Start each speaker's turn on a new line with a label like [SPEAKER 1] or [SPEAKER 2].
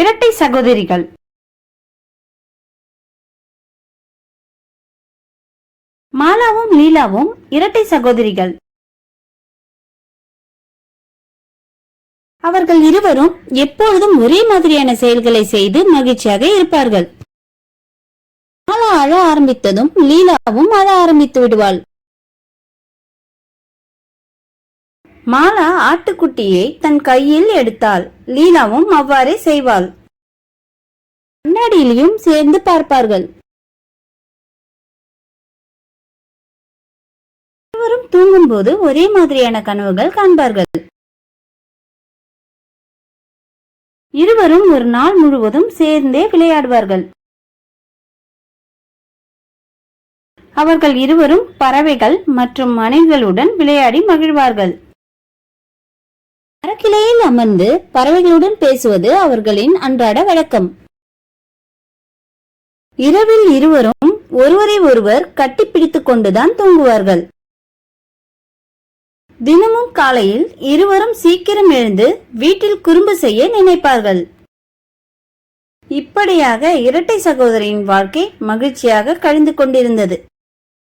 [SPEAKER 1] இரட்டை சகோதரிகள். மாலாவும் லீலாவும் இரட்டை சகோதரிகள். அவர்கள் இருவரும் எப்பொழுதும் ஒரே மாதிரியான செயல்களை செய்து மகிழ்ச்சியாக இருப்பார்கள். மாலா அழ ஆரம்பித்ததும் லீலாவும் அழ ஆரம்பித்து விடுவாள். மாலா ஆட்டுக்குட்டியை தன் கையில் எடுத்தாள். லீலாவும் அவ்வாறே செய்வாள். கண்ணாடியிலையும் சேர்ந்து பார்ப்பார்கள். இருவரும் தூங்கும்போது ஒரே மாதிரியான கனவுகள் காண்பார்கள். இருவரும் ஒரு நாள் முழுவதும் சேர்ந்தே விளையாடுவார்கள். அவர்கள் இருவரும் பறவைகள் மற்றும் மனைகளுடன் விளையாடி மகிழ்வார்கள். மரக்கிளையில் அமர்ந்து பறவைகளுடன் பேசுவது அவர்களின் அன்றாட வழக்கம். இரவில் இருவரும் ஒருவரை ஒருவர் கட்டிப்பிடித்துக் கொண்டுதான் தூங்குவார்கள். தினமும் காலையில் இருவரும் சீக்கிரம் எழுந்து வீட்டில் குறும்பு செய்ய நினைப்பார்கள். இப்படியாக இரட்டை சகோதரியின் வாழ்க்கை மகிழ்ச்சியாக கழிந்து கொண்டிருந்தது.